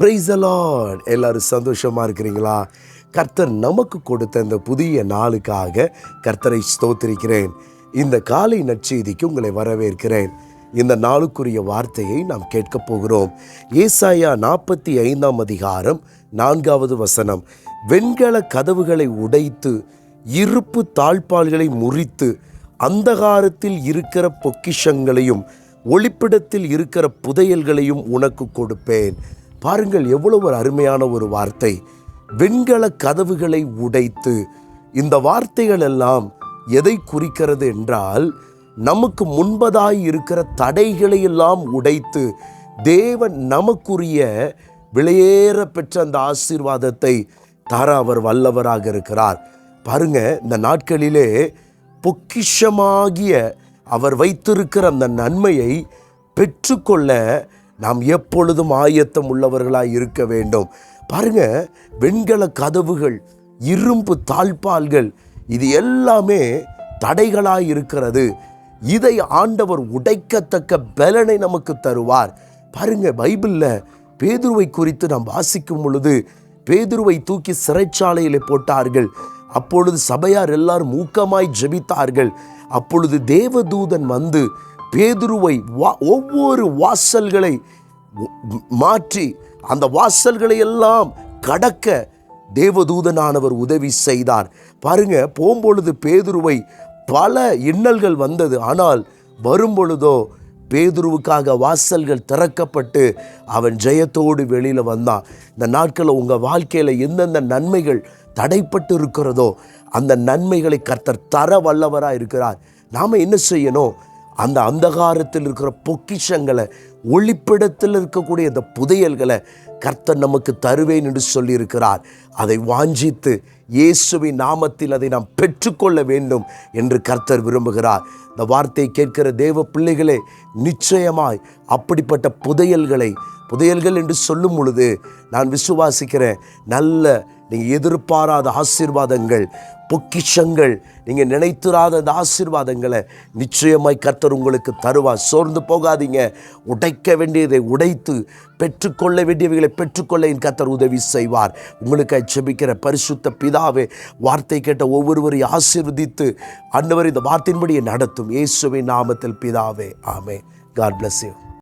Price allot எல்லாரும் சந்தோஷமா இருக்கிறீங்களா? கர்த்தர் நமக்கு கொடுத்த இந்த புதிய நாளுக்காக கர்த்தரை ஸ்தோத்திருக்கிறேன். இந்த காலை நற்செய்திக்கு உங்களை வரவேற்கிறேன். இந்த நாளுக்குரிய வார்த்தையை நாம் கேட்கப் போகிறோம். ஏசாயா நாற்பத்தி ஐந்தாம் அதிகாரம் நான்காவது வசனம். வெண்கல கதவுகளை உடைத்து இருப்பு தாழ்பால்களை முறித்து அந்தகாரத்தில் இருக்கிற பொக்கிஷங்களையும் ஒளிப்பிடத்தில் இருக்கிற புதையல்களையும் உனக்கு கொடுப்பேன். பாருங்கள் எவ்வளவு ஒரு அருமையான ஒரு வார்த்தை. வெண்கல கதவுகளை உடைத்து இந்த வார்த்தைகள் எல்லாம் எதை குறிக்கிறது என்றால் நமக்கு முன்பதாய் இருக்கிற தடைகளை எல்லாம் உடைத்து தேவன் நமக்குரிய விலையேற பெற்ற அந்த ஆசீர்வாதத்தை தர அவர் வல்லவராக இருக்கிறார். பாருங்க இந்த நாட்களிலே பொக்கிஷமாகிய அவர் வைத்திருக்கிற அந்த நன்மையை பெற்றுக்கொள்ள நாம் எப்பொழுதும் ஆயத்தம் உள்ளவர்களாக இருக்க வேண்டும். பாருங்க வெண்கல கதவுகள் இரும்பு தாழ்பால்கள் இது எல்லாமே தடைகளாக இருக்கிறது. இதை ஆண்டவர் உடைக்கத்தக்க பலனை நமக்கு தருவார். பாருங்க பைபிளில் பேதுருவை குறித்து நாம் வாசிக்கும் பொழுது பேதுருவை தூக்கி சிறைச்சாலையில் போட்டார்கள். அப்பொழுது சபையார் எல்லாரும் மூக்கமாய் ஜெபித்தார்கள். அப்பொழுது தேவதூதன் வந்து பேதுருவை வா ஒவ்வொரு வாசல்களை மாற்றி அந்த வாசல்களை எல்லாம் கடக்க தேவதூதனானவர் உதவி செய்தார். பாருங்க போகும்பொழுது பேதுருவை பல இன்னல்கள் வந்தது. ஆனால் வரும்பொழுதோ பேதுருவுக்காக வாசல்கள் திறக்கப்பட்டு அவன் ஜெயத்தோடு வெளியில் வந்தான். இந்த நாட்களில் உங்கள் வாழ்க்கையில் எந்தெந்த நன்மைகள் தடைப்பட்டு இருக்கிறதோ அந்த நன்மைகளை கர்த்தர் தர வல்லவராக இருக்கிறார் நாம் என்ன செய்யணும்? அந்த அந்தகாரத்தில் இருக்கிற பொக்கிஷங்களை ஒளிப்பிடத்தில் இருக்கக்கூடிய அந்த புதையல்களை கர்த்தர் நமக்கு தருவேன் என்று சொல்லியிருக்கிறார். அதை வாஞ்சித்து இயேசுவின் நாமத்தில் அதை நாம் பெற்றுக்கொள்ள வேண்டும் என்று கர்த்தர் விரும்புகிறார். இந்த வார்த்தையை கேட்கிற தேவ பிள்ளைகளே நிச்சயமாய் அப்படிப்பட்ட புதையல்களை புதையல்கள் என்று சொல்லும் பொழுது நான் விசுவாசிக்கிறேன் நல்ல நீங்கள் எதிர்பாராத ஆசீர்வாதங்கள் பொக்கிஷங்கள் நீங்கள் நினைத்துராத அந்த ஆசீர்வாதங்களை நிச்சயமாய் கர்த்தர் உங்களுக்கு தருவார். சோர்ந்து போகாதீங்க. உடைக்க வேண்டியதை உடைத்து பெற்றுக்கொள்ள வேண்டியவைகளை பெற்றுக்கொள்ள என் கர்த்தர் உதவி செய்வார். உங்களுக்கு செபிக்கிற பரிசுத்த பிதாவே வார்த்தை கேட்ட ஒவ்வொருவரையும் ஆசீர்வதித்து அன்னவர் இந்த வார்த்தையின்படியே நடத்தும். இயேசுவின் நாமத்தில் பிதாவே ஆமே காட் பிளஸ் யூ